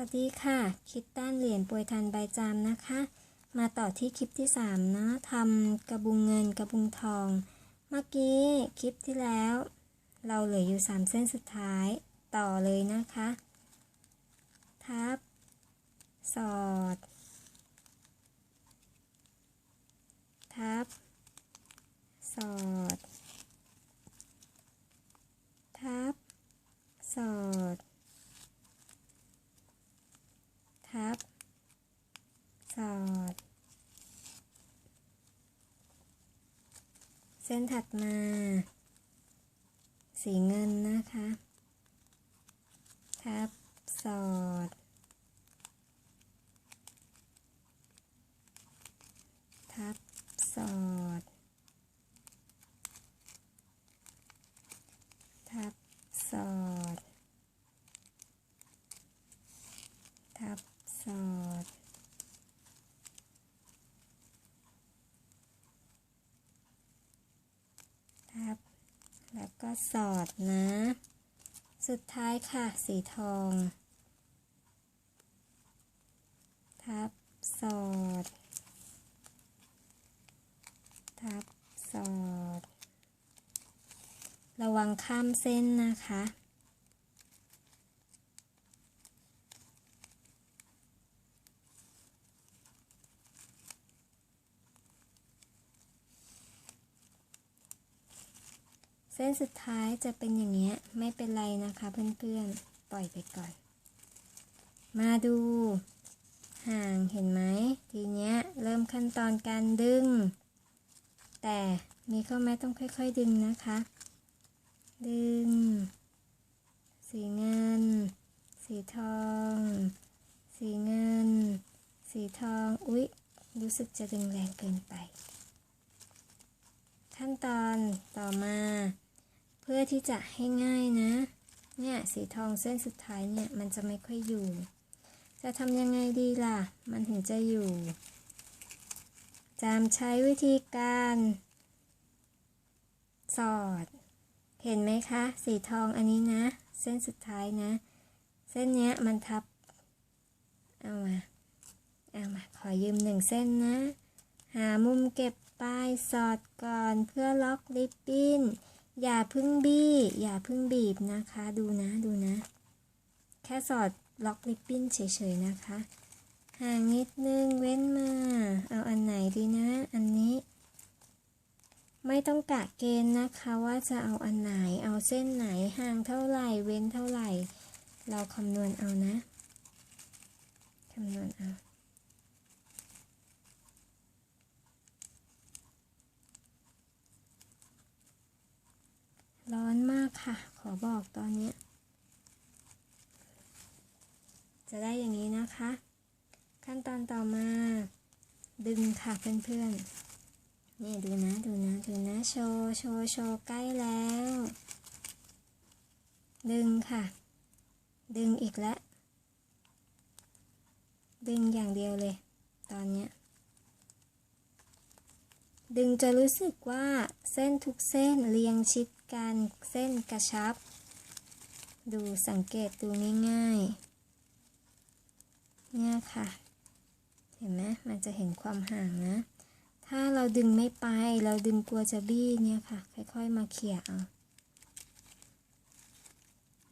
วัสดีค่ะ คิดต้านเหรียญปวยทันใบจามนะคะ มาต่อที่คลิปที่3นะทำกระบุงเงินกระบุงทอง เมื่อกี้คลิปที่แล้ว เราเหลืออยู่ 3 เส้นสุดท้ายต่อเลยนะคะ ทับ สอด ทับ สอด ทับ สอด ทับ สอด เส้ นถัดมา สีเงินนะคะ ทับสอด ทับสอด ทับ สอด ทับ สอด ทับ แล้วก็ สอดนะ สุดท้ายค่ะ สีทอง ทับสอด ทับสอด ระวังข้ามเส้นนะคะ เส้นสุดท้ายจะเป็นอย่างเงี้ยไม่เป็นไรนะคะเพื่อนๆ ปล่อยไปก่อน มาดูห่างเห็นไหมทีเนี้ยเริ่มขั้นตอนการดึง แต่มีข้อแม้ต้องค่อย ๆ ดึงนะคะ ดึง สีเงิน สีทอง สีเงิน สีทอง อุ๊ย รู้สึกจะดึงแรงเกินไป ขั้นตอนต่อมา เพื่อที่จะให้ง่ายนะ เนี่ยสีทองเส้นสุดท้ายเนี่ยมันจะไม่ค่อยอยู่ จะทำยังไงดีล่ะ มันถึงจะอยู่จามใช้วิธีการ สอด เห็นไหมคะ สีทองอันนี้นะ เส้นสุดท้ายนะ เส้นเนี้ยมันทับ เอามาเอามาขอยืมหนึ่งเส้นนะ หามุมเก็บปลายสอดก่อนเพื่อล็อกลิปปิ้น อย่าพึ่งบี้ อย่าพึ่งบีบนะคะ ดูนะ ดูนะ แค่สอดล็อกลิปปิ้นเฉยๆนะคะ ห่างนิดนึง เว้นมา เอาอันไหนดีนะ อันนี้ ไม่ต้องกะเกณฑ์นะคะว่าจะเอาอันไหน เอาเส้นไหน ห่างเท่าไหร่ เว้นเท่าไหร่ เราคำนวณเอานะ คำนวณเอา ร้อนมากค่ะ ขอบอกตอนนี้ จะได้อย่างนี้นะคะ ขั้นตอนต่อมา ดึงค่ะเพื่อนๆ นี่ดูนะดูนะดูนะโชว์โชว์โชว์ใกล้แล้ว ดึงค่ะ ดึงอีกแล้ว ดึงอย่างเดียวเลย ตอนนี้ดึงจะรู้สึกว่าเส้นทุกเส้นเรียงชิด กันเส้นกระชับ ดูสังเกตดูง่ายๆ เนี่ยค่ะ เห็นไหมมันจะเห็นความห่างนะ ถ้าเราดึงไม่ไป เราดึงกลัวจะบี้เนี่ยค่ะ ค่อยๆ มาเขี่ยเอา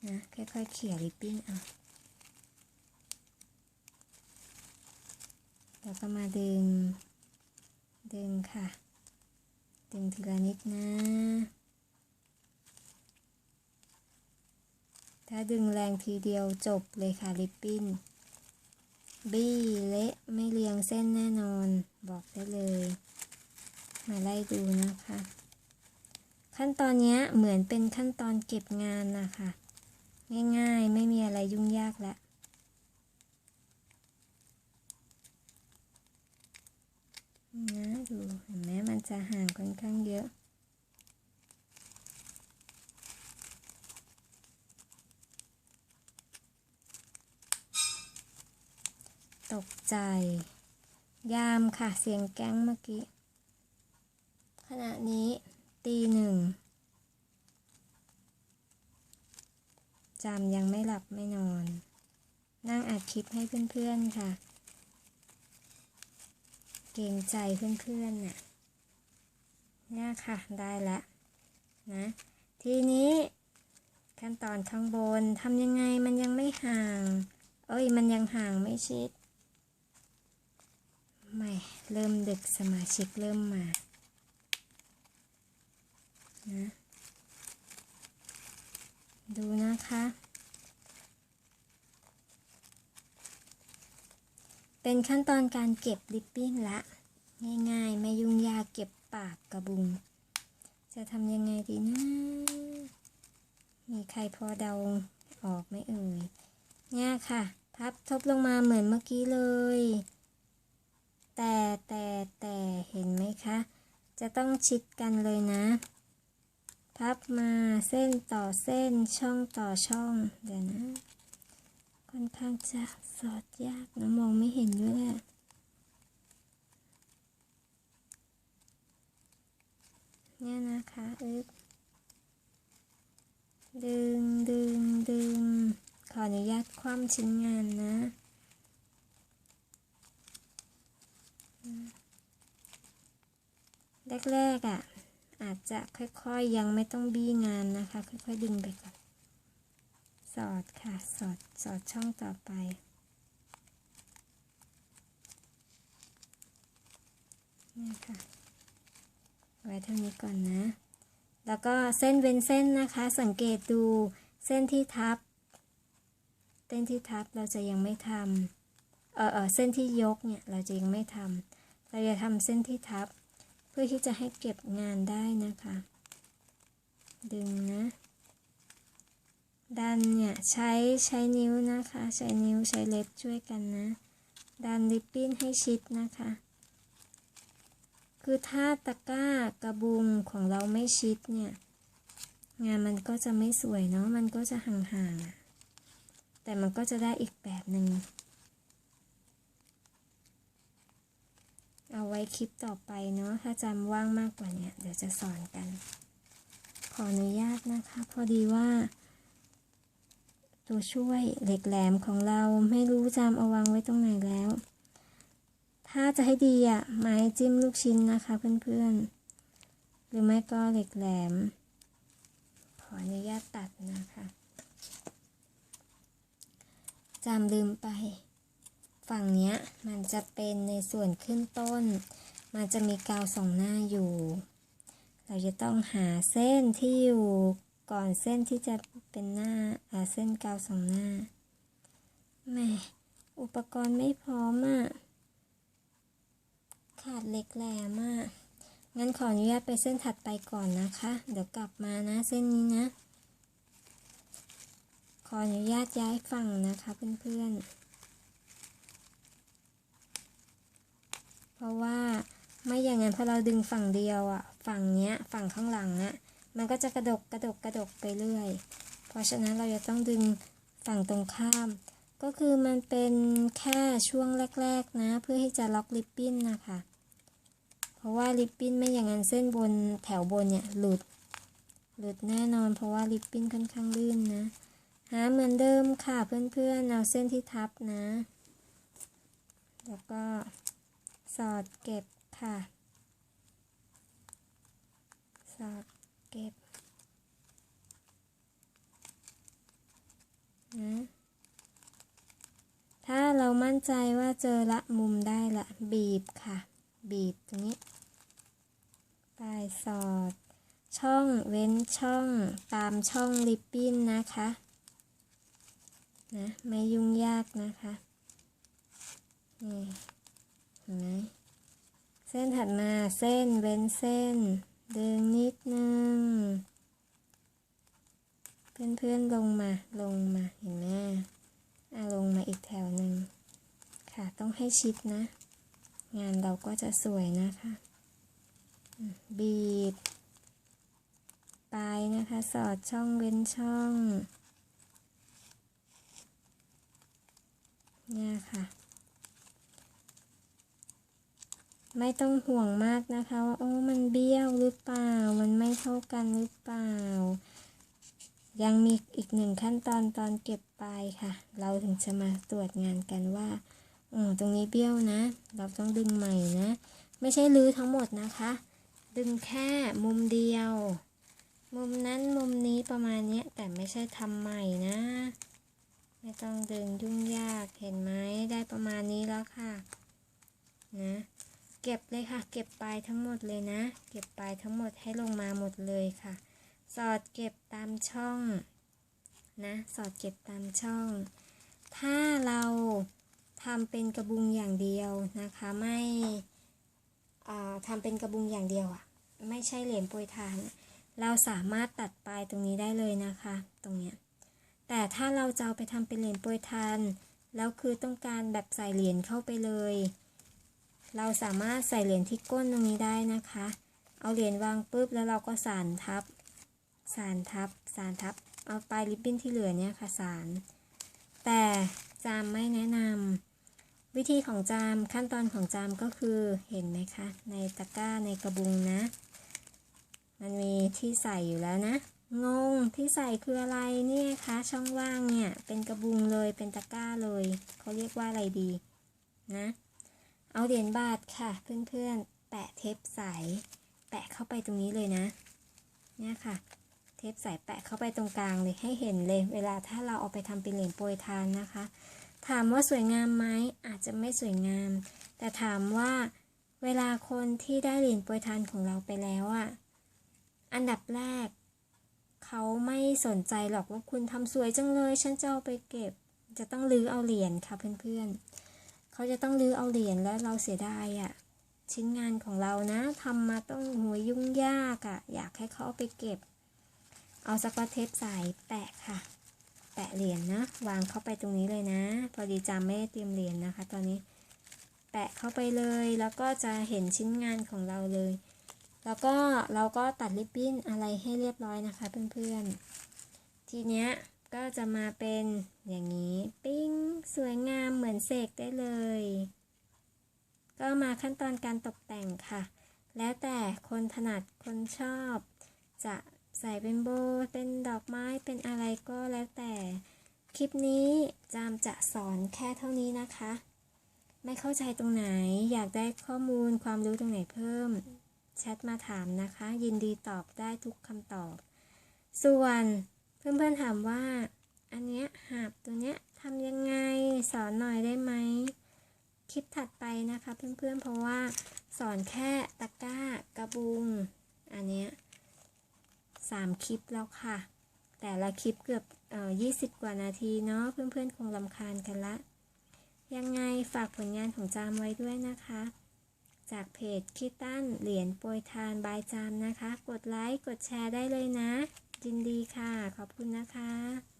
นะ ค่อยๆ เขี่ยริบบิ้นเอา แล้วก็มาดึง ดึงค่ะ ดึงทีละนิดนะ ถ้าดึงแรงทีเดียวจบเลยค่ะริบบิ้น บี้เละไม่เรียงเส้นแน่นอนบอกได้เลย มาไล่ดูนะคะ ขั้นตอนนี้เหมือนเป็นขั้นตอนเก็บงานนะคะง่ายๆ ไม่มีอะไรยุ่งยากแล้วนะดูเห็นไหมมันจะห่างค่อนข้างเยอะ ตก ใจ ยามค่ะเสียงแก๊งเมื่อกี้ ขณะนี้ตีหนึ่งจำยังไม่หลับไม่นอน นั่งอัดคลิปให้เพื่อนๆค่ะ เกรงใจเพื่อนๆน่ะเนี่ยค่ะได้ละนะ ทีนี้ขั้นตอนข้างบนทำยังไงมันยังไม่ห่าง เอ้ยมันยังห่างไม่ชิด ไม่เริ่มดึกสมาชิกเริ่มมา นะ ดูนะคะ เป็นขั้นตอนการเก็บลิปปิ้นละ ง่ายๆ ไม่ยุ่งยากเก็บปากกระบุง จะทำยังไงดีนะ มีใครพอเดาออกไหมเอ่ยเนี่ยค่ะ พับทบลงมาเหมือนเมื่อกี้เลย แต่แต่แต่เห็นไหมคะ จะต้องชิดกันเลยนะ พับมาเส้นต่อเส้นช่องต่อช่อง เดี๋ยวนะ ค่อนข้างจะสอดยากนะมองไม่เห็นด้วยแหละเนี่ยนะคะอึ๊บดึงดึงดึงขออนุญาตคว่ำชิ้นงานนะ แรกๆอะ อา จะค่อยๆยังไม่ต้องบี้งานนะคะ ค่อยๆดึงไปก่อน สอดค่ะ สอด สอดช่องต่อไป นี่ค่ะ ไว้เท่านี้ก่อนนะ แล้วก็เส้นเว้นเส้นนะคะ สังเกตดูเส้นที่ทับ เส้นที่ทับเราจะยังไม่ทำเออเออเส้นที่ยกเนี่ยเราจะยังไม่ทำเราจะทำเส้นที่ทับ เพื่อที่จะให้เก็บงานได้นะคะ ดึงนะ ดันเนี่ยใช้ใช้นิ้วนะคะ ใช้นิ้วใช้เล็บช่วยกันนะ ดันริบบิ้นให้ชิดนะคะ คือถ้าตะกร้ากระบุงของเราไม่ชิดเนี่ย งานมันก็จะไม่สวยเนาะ มันก็จะห่างๆแต่มันก็จะได้อีกแบบหนึ่ง เอาไว้คลิปต่อไปเนาะถ้าจำว่างมากกว่านี้เดี๋ยวจะสอนกัน ขออนุญาตนะคะ พอดีว่า ตัวช่วยเหล็กแหลมของเราไม่รู้จำเอาวางไว้ตรงไหนแล้ว ถ้าจะให้ดีอะไม้จิ้มลูกชิ้นนะคะเพื่อนๆ หรือไม่ก็เหล็กแหลม ขออนุญาตตัดนะคะจำลืมไป ฝั่งเนี้ยมันจะเป็นในส่วนขึ้นต้น มันจะมีกาวสองหน้าอยู่ เราจะต้องหาเส้นที่อยู่ก่อนเส้นที่จะเป็นหน้าอ่าเส้นกาวสองหน้าแหม่อุปกรณ์ไม่พร้อมอะขาดเหล็กแหลมอะงั้นขออนุญาตไปเส้นถัดไปก่อนนะคะ เดี๋ยวกลับมานะเส้นนี้นะ ขออนุญาตย้ายฝั่งนะคะเพื่อนๆ เพ ราะว่าไม่อย่างนั้นพอเราดึงฝั่งเดียวอะ ฝั่งเนี้ยฝั่งข้างหลังอะมันก็จะกระดกกระดกกระดกไปเรื่อย เพราะฉะนั้นเราจะต้องดึงฝั่งตรงข้าม ก็คือมันเป็นแค่ช่วงแรก ๆนะ เพื่อที่จะล็อกลิปปิ้นนะคะ เพราะว่าลิปปิ้นไม่อย่างนั้นเส้นบนแถวบนเนี่ยหลุด หลุดแน่นอน เพราะว่าลิปปิ้นค่อนข้างลื่นนะหาเหมือนเดิมค่ะเพื่อนๆเอาเส้นที่ทับนะ แล้วก็ สอดเก็บค่ะ สอดเก็บนะถ้าเรามั่นใจว่าเจอละมุมได้ละ บีบค่ะ บีบตรงนี้ปลายสอด ช่องเว้นช่องตามช่องริบบิ้นนะคะนะไม่ยุ่งยากนะคะนี่ เห็นไหมเส้นถัดมาเส้นเว้นเส้น ดึงนิดนึง เพื่อนๆลงมาลงมาเห็นไหมอะลงมาอีกแถวหนึ่งค่ะต้องให้ชิดนะ งานเราก็จะสวยนะคะ บีบ ปลายนะคะ สอดช่องเว้นช่อง เนี่ยค่ะ ไม่ต้องห่วงมากนะคะว่าโอ้มันเบี้ยวหรือเปล่า มันไม่เท่ากันหรือเปล่า ยังมีอีกหนึ่งขั้นตอนตอนเก็บปลายค่ะ เราถึงจะมาตรวจงานกันว่าออตรงนี้เบี้ยวนะ เราต้องดึงใหม่นะ ไม่ใช่รื้อทั้งหมดนะคะ ดึงแค่มุมเดียว มุมนั้นมุมนี้ประมาณนี้แต่ไม่ใช่ทำใหม่นะ ไม่ต้องดึงยุ่งยากเห็นไหมได้ประมาณนี้แล้วค่ะ นะ เก็บเลยค่ะ เก็บปลายทั้งหมดเลยนะ เก็บปลายทั้งหมดให้ลงมาหมดเลยค่ะ สอดเก็บตามช่องนะ สอดเก็บตามช่อง ถ้าเราทำเป็นกระบุงอย่างเดียวนะคะไม่อ่าทำเป็นกระบุงอย่างเดียวอะไม่ใช่เหรียญโปรยทาน เราสามารถตัดปลายตรงนี้ได้เลยนะคะ ตรงเนี้ยแต่ถ้าเราจะเอาไปทำเป็นเหรียญโปรยทานแล้วคือต้องการแบบใส่เหรียญเข้าไปเลย เราสามารถใส่เหรียญที่ก้นตรงนี้ได้นะคะ เอาเหรียญวางปุ๊บแล้วเราก็สานทับ สานทับ สานทับ เอาปลายริบบิ้นที่เหลือเนี่ยค่ะสาน แต่จามไม่แนะนำวิธีของจามขั้นตอนของจามก็คือเห็นไหมคะ ในตะกร้าในกระบุงนะ มันมีที่ใส่อยู่แล้วนะ งงที่ใส่คืออะไรเนี่ยคะช่องว่างเนี่ยเป็นกระบุงเลยเป็นตะกร้าเลยเขาเรียกว่าอะไรดีนะ เอาเหรียญบาทค่ะ เพื่อนๆ แปะเทปใส แปะเข้าไปตรงนี้เลยนะเนี่ยค่ะ เทปใสแปะเข้าไปตรงกลางเลยให้เห็นเลย เวลาถ้าเราเอาไปทำเป็นเหรียญโปรยทานนะคะ ถามว่าสวยงามไหมอาจจะไม่สวยงาม แต่ถามว่าเวลาคนที่ได้เหรียญโปรยทานของเราไปแล้วอะอันดับแรก เขาไม่สนใจหรอกว่าคุณทำสวยจังเลย ฉันจะเอาไปเก็บ จะต้องรื้อเอาเหรียญค่ะเพื่อนๆ เขาจะต้องรื้อเอาเหรียญแล้วเราเสียดายอะ่ะ ชิ้นงานของเรานะทำมาต้องหัวยุ่งยากอะ่ะ อยากให้เขาเอาไปเก็บ เอาสกอตเทปใส่แปะค่ะ แปะเหรียญนะวางเข้าไปตรงนี้เลยนะ พอดีจำไม่ได้เตรียมเหรียญนะคะ ตอนนี้แปะเข้าไปเลย แล้วก็จะเห็นชิ้นงานของเราเลย แล้วก็เราก็ตัดริบบิ้นอะไรให้เรียบร้อยนะคะเพื่อนๆทีเนี้ย ก็จะมาเป็นอย่างนี้ ปิ้ง สวยงามเหมือนเสกได้เลย ก็มาขั้นตอนการตกแต่งค่ะ แล้วแต่คนถนัดคนชอบ จะใส่เป็นโบว์เป็นดอกไม้เป็นอะไรก็แล้วแต่ คลิปนี้จามจะสอนแค่เท่านี้นะคะ ไม่เข้าใจตรงไหนอยากได้ข้อมูลความรู้ตรงไหนเพิ่มแชทมาถามนะคะ ยินดีตอบได้ทุกคำตอบ ส่วน เพื่อนๆถามว่า อันเนี้ยหาบตัวเนี้ยทำยังไงสอนหน่อยได้ไหมคลิปถัดไปนะคะเพื่อนๆ เพราะว่าสอนแค่ตะกร้ากระบุง อันเนี้ยสามคลิปแล้วค่ะ แต่ละคลิปเกือบเอ่อยี่สิบกว่านาทีเนาะเพื่อนๆ คงลำคาญกันละ ยังไงฝากผลงานของจามไว้ด้วยนะคะ จากเพจคิดตั้นเหรียญโปรยทานบายจามนะคะ กดไลค์กดแชร์ได้เลยนะ ยินดีค่ะ ขอบคุณนะคะ